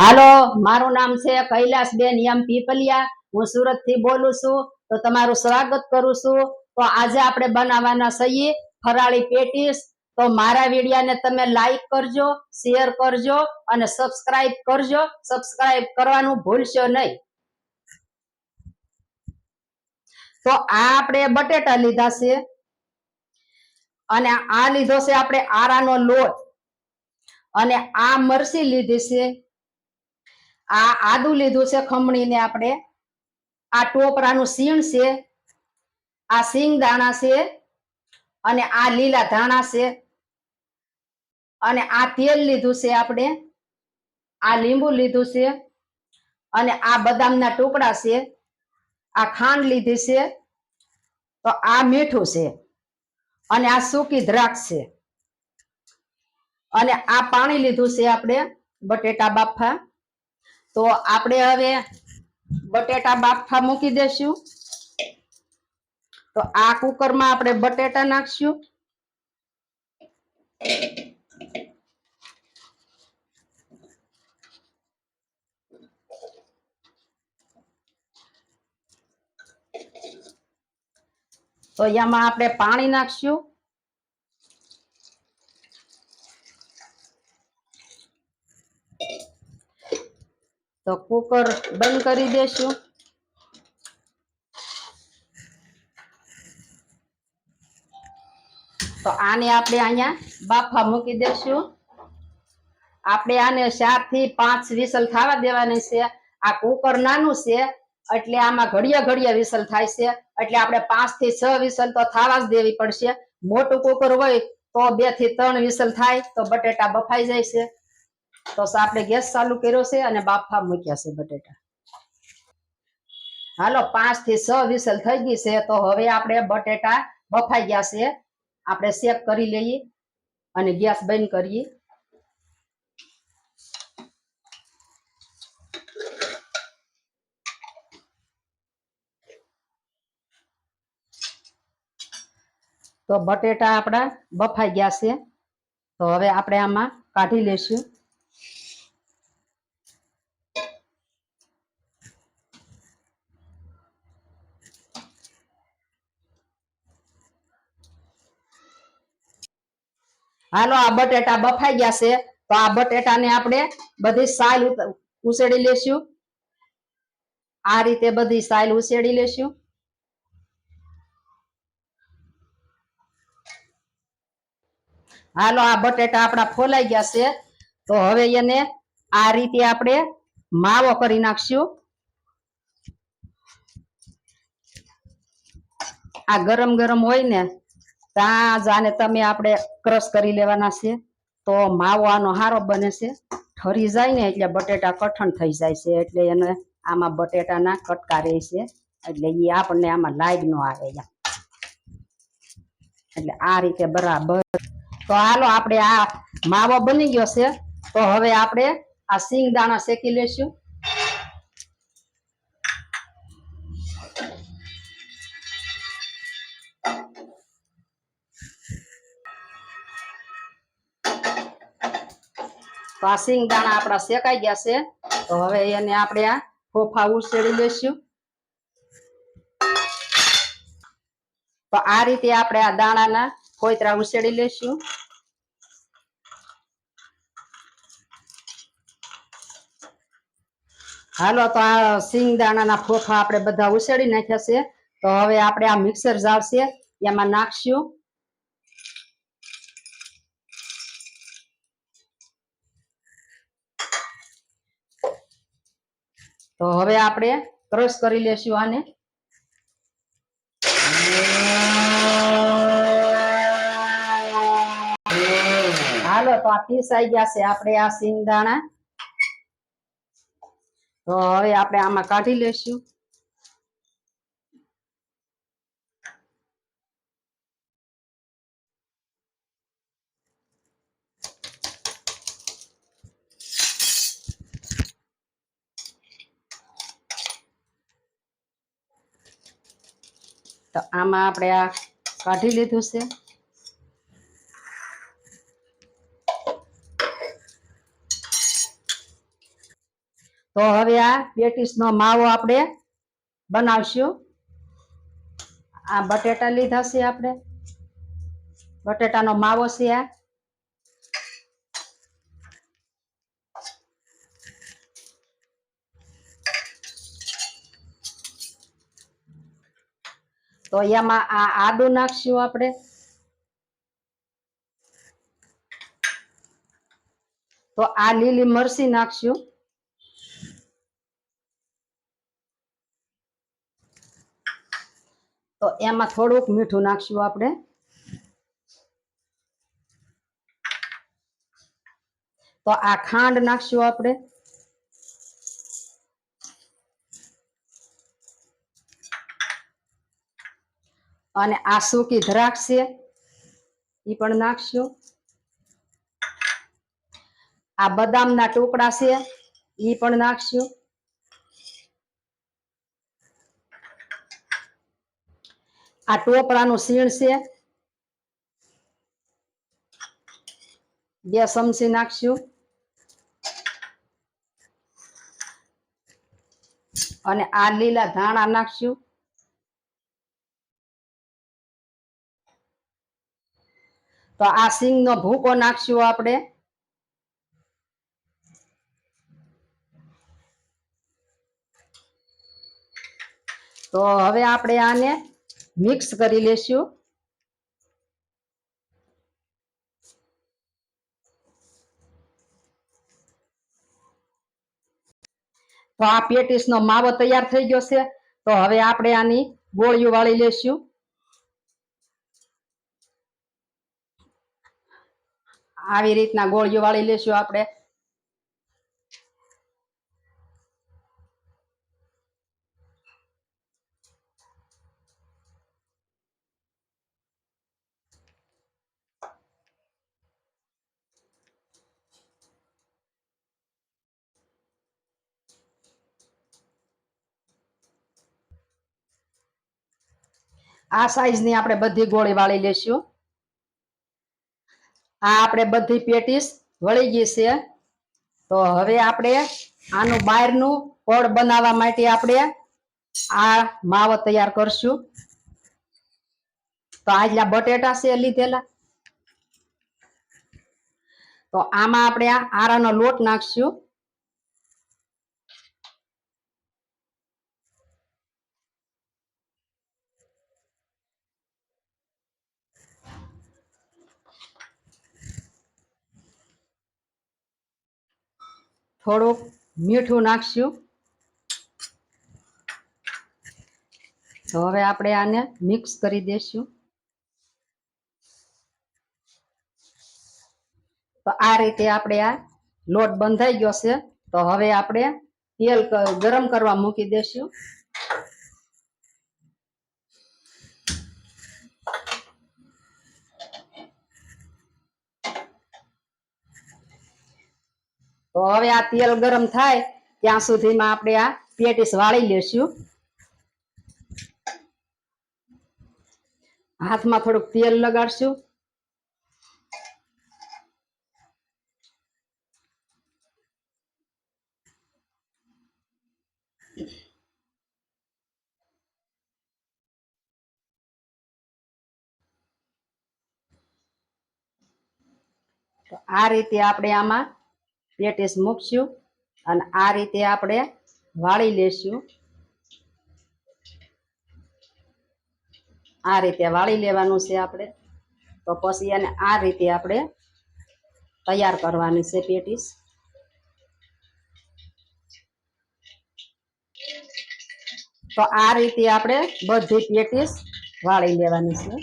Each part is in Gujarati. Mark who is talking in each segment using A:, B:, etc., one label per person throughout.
A: હાલો, મારું નામ છે કૈલાસબેન યમ પીપલિયા. હું સુરતથી બોલું છું. તો તમારું સ્વાગત કરું છું. તો આજે આપણે બનાવવાના છીએ ફરાળી પેટીસ. તો મારા વિડીયાને તમે લાઈક કરજો શેર કરજો અને સબસ્ક્રાઇબ કરજો. સબસ્ક્રાઇબ કરવાનું ભૂલશો નહીં. તો આ આપણે બટેટા લીધા છે. અને આ લીધો છે આપણે આરાનો લોટ. અને આ મરસી લીધી છે. આ આદુ લીધું છે ખમણીને આપણે. આ ટોપરાનું સીણ છે. આ સિંગ દાણા છે અને આ લીલા ધાણા છે. અને આ તેલ લીધું છે આપણે. આ લીંબુ લીધું છે અને આ બદામના ટુકડા છે. આ ખાંડ લીધી છે. તો આ મીઠું છે અને આ સૂકી દ્રાક્ષ છે. અને આ પાણી લીધું છે આપણે બટેટા બાફા. તો આપણે હવે બટેટા બાફા મૂકી દેશું. તો આ કુકરમાં આપણે બટેટા નાખશું. તો એમાં આપણે પાણી નાખશું. તો કુકર બંધ કરી દેશું. તો આને આપણે અહીંયા બાફા મૂકી દેશું. આપણે આને ચારથી પાંચ વિસલ થવા દેવાની છે. આ કુકર નાનું છે, એટલે આમાં ઘડિયા ઘડિયા વિસલ થાય છે. એટલે આપણે પાંચથી છ વિસલ તો થવા જ દેવી પડશે. મોટું કુકર હોય તો બેથી ત્રણ વિસલ થાય, તો બટેટા બફાઈ જાય છે. તો આપણે ગેસ ચાલુ કર્યો છે અને બાફા મૂક્યા છે બટેટા. હાલો પાંચથી છ વિસલ થઈ ગઈ છે, તો હવે આપણે બટેટા બફાઈ ગયા છે. આપણે શેક કરી લઈએ અને ગેસ બંધ કરીએ. તો બટેટા આપણા બફાઈ ગયા છે. તો હવે આપણે આમાં કાઢી લેશું હાલો, આ બટેટા બફાઈ ગયા છે. તો આ બટેટાને આપણે બધી સાલ ઉસેડી લેશું. આ રીતે બધી સાલ ઉસેડી લેશું. હાલો, આ બટેટા આપણા ફોલાઈ ગયા છે. તો હવે એને આ રીતે આપણે માવો કરી નાખશું. આ ગરમ ગરમ હોય ને ત્યાં જાને તમે આપણે ક્રશ કરી લેવાના છે. તો માવો આનો હારો બને છે. ઠરી જાય ને એટલે બટેટા કઠણ થઈ જાય છે. એટલે એને આમાં બટેટાના કટકા રહે છે. એટલે એ આપણને આમાં લાગ ન આવે એટલે આ રીતે બરાબર. તો હાલો આપણે આ માવો બની ગયો છે. તો હવે આપણે આ સિંગ દાણા શેકી લેશું. તો આ સિંગ દાણા આપણા શેકાઈ ગયા છે. તો હવે એને આપણે આ ફોફા ઉછેડી લેશું તો આ રીતે આપણે આ દાણાના ફોતરા ઉછેડી લેશું હાલો, તો આ સિંગ દાણાના ફોફા આપણે બધા ઉછેડી નાખ્યા છે. તો હવે આપણે આ મિક્સર જાર છે એમાં નાખશું. તો હવે આપણે ક્રશ કરી લેશું આને. હાલો, તો આ પીસાઈ ગયા છે. આપણે આ સિંગદાણા. તો હવે આપણે આમાં કાઢી લેશું. તો આમાં આપણે આ કાઢી લીધું છે. તો હવે આ પેટીસનો માવો આપણે બનાવશું. આ બટેટા લીધા છે આપણે. બટેટાનો માવો છે આ. તો એમાં આ આદુ નાખશું આપણે. તો આ લીલી મરસી નાખશું. તો એમાં થોડુંક મીઠું નાખશું આપણે. તો આ ખાંડ નાખશું આપણે. અને આ સૂકી દ્રાક્ષ છે. એ પણ નાખશું. આ બદામના ટુકડા છે. એ પણ નાખશું. આ ટોપરાનું સીણ છે. બે ચમચી નાખશું. અને આ લીલા ધાણા નાખશું. તો આ સિંગનો ભૂકો નાખશું આપણે. તો હવે આપણે આને મિક્સ કરી લેશું. તો આ પેટીસનો માવો તૈયાર થઈ ગયો છે. તો હવે આપણે આની ગોળીઓ વાળી લેશું. આવી રીતના ગોળીઓ વાળી લેશું આપણે. આ સાઈઝની આપણે બધી ગોળી વાળી લેશું. આ આપણે બધી પેટીસ વળી ગઈ છે. તો હવે આપણે આનું બહારનું પડ બનાવવા માટે આપણે આ માવો તૈયાર કરશું. તો આજલા બટેટા છે લીધેલા. તો આમાં આપણે આરાનો લોટ નાખશું. થોડુંક મીઠું નાખશું. તો હવે આપણે આને મિક્સ કરી દઈશું તો આ રીતે આપણે આ લોટ બંધાઈ ગયો છે. તો હવે આપણે તેલ ગરમ કરવા મૂકી દેશું. તો હવે આ તેલ ગરમ થાય ત્યાં સુધીમાં આપણે આ પેટીસ વાળી લેશું. હાથમાં થોડુંક તેલ લગાડશું. તો આ રીતે આપણે આમાં પેટીસ મૂકશું અને આ રીતે આપણે વાળી લેશું. આ રીતે વાળી લેવાનું છે આપણે. તો પછી એને આ રીતે આપણે તૈયાર કરવાની છે પેટીસ. તો આ રીતે આપણે બધી પેટીસ વાળી લેવાની છે.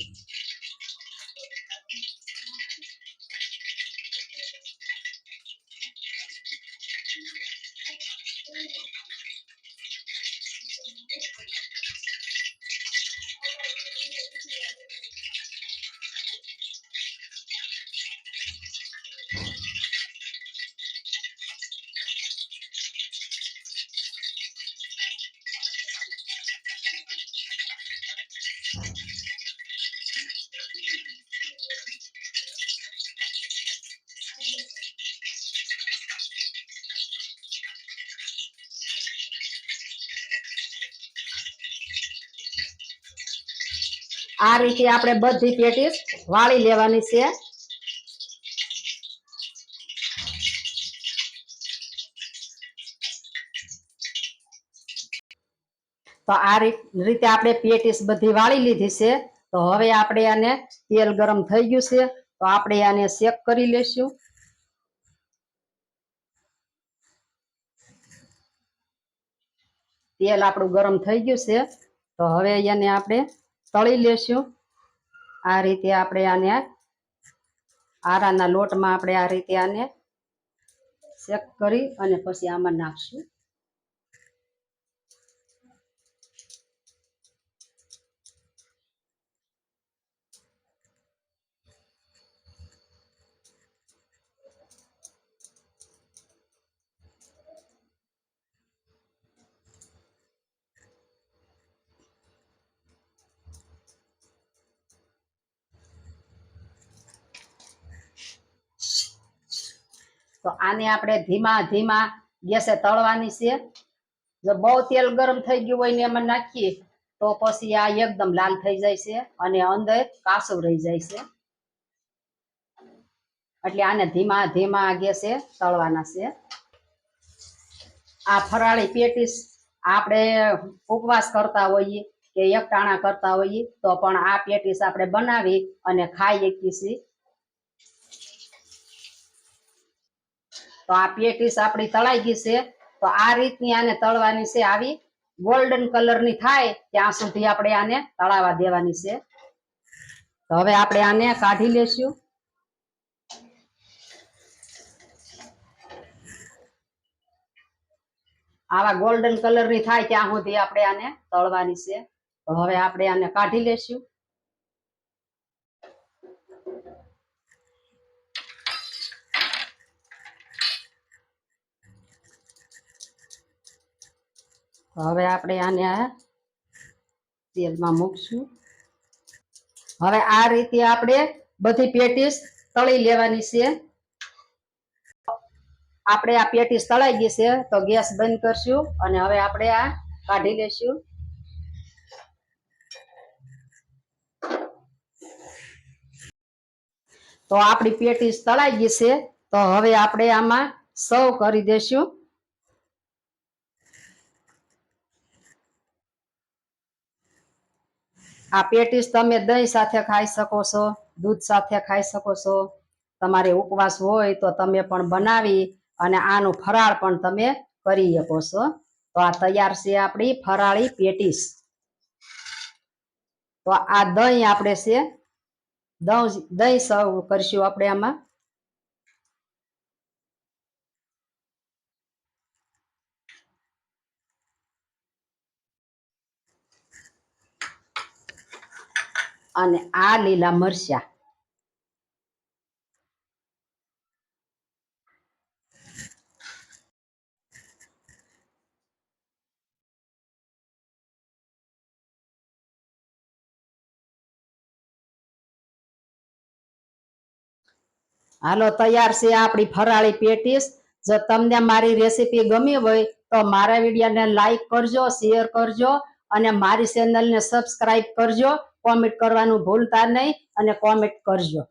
A: આ રીતે આપણે બધી પેટીસ વાળી લેવાની છે. તો આ રીત- આપણે પેટીસ બધી વાળી લીધી છે. તો હવે આપણે આને તેલ ગરમ થઈ ગયું છે. તો આપણે આને શેક કરી લેશું. તેલ આપણું ગરમ થઈ ગયું છે. તો હવે એને આપણે તળી લેશું. આ રીતે આપણે આને આરાના લોટમાં આપણે આ રીતે આને શેક કરી અને પછી આમાં નાખશું. તો આને આપણે ધીમા ધીમા ગેસે તળવાની છે. જો બહુ તેલ ગરમ થઈ ગયું હોય ને એમાં નાખીએ, તો પછી આ એકદમ લાલ થઈ જાય છે અને અંદર કાસું રહી જાય છે. એટલે આને ધીમા ધીમા ગેસે તળવાના છે. આ ફરાળી પેટીસ આપણે ઉપવાસ કરતા હોઈએ કે એકટાણા કરતા હોઈએ, તો પણ આ પેટીસ આપણે બનાવી અને ખાઈ શકીએ છીએ. તો આ પેટીસ આપણી તળાઈ ગઈ છે. તો આ રીતની આને તળવાની છે આવી ગોલ્ડન કલરની થાય ત્યાં સુધી આપણે આને તળાવા દેવાની છે. તો હવે આપણે આને કાઢી લેશું. આવા ગોલ્ડન કલરની થાય ત્યાં સુધી આપણે આને તળવાની છે. તો હવે આપણે આને કાઢી લેશું. હવે આપણે આને આ તેલમાં મૂકશું. હવે આ રીતે આપણે બધી પેટીસ તળી લેવાની છે. આપણે આ પેટીસ તળાઈ ગઈ છે તો ગેસ બંધ કરશું અને હવે આપણે આ કાઢી લેશું. તો આપણી પેટીસ તળાઈ ગઈ છે તો હવે આપણે આમાં સર્વ કરી દેશું. આ પેટીસ તમે દહીં સાથે ખાઈ શકો છો, દૂધ સાથે ખાઈ શકો છો. તમારે ઉપવાસ હોય તો તમે પણ બનાવી અને આનું ફરાળ પણ તમે કરી શકો છો. તો આ તૈયાર છે આપણી ફરાળી પેટીસ. તો આ દહીં આપણે છે દહીં દહીં સર્વ કરશું આપણે આમાં. અને આ લીલા મરચા. હાલો, તૈયાર છે આપણી ફરાળી પેટીસ. જો તમને મારી રેસીપી ગમી હોય તો મારા વિડીયોને લાઈક કરજો, શેર કરજો અને મારી ચેનલને સબસ્ક્રાઈબ કરજો. કોમેન્ટ કરવાનું ભૂલતા નહીં અને કોમેન્ટ કરજો.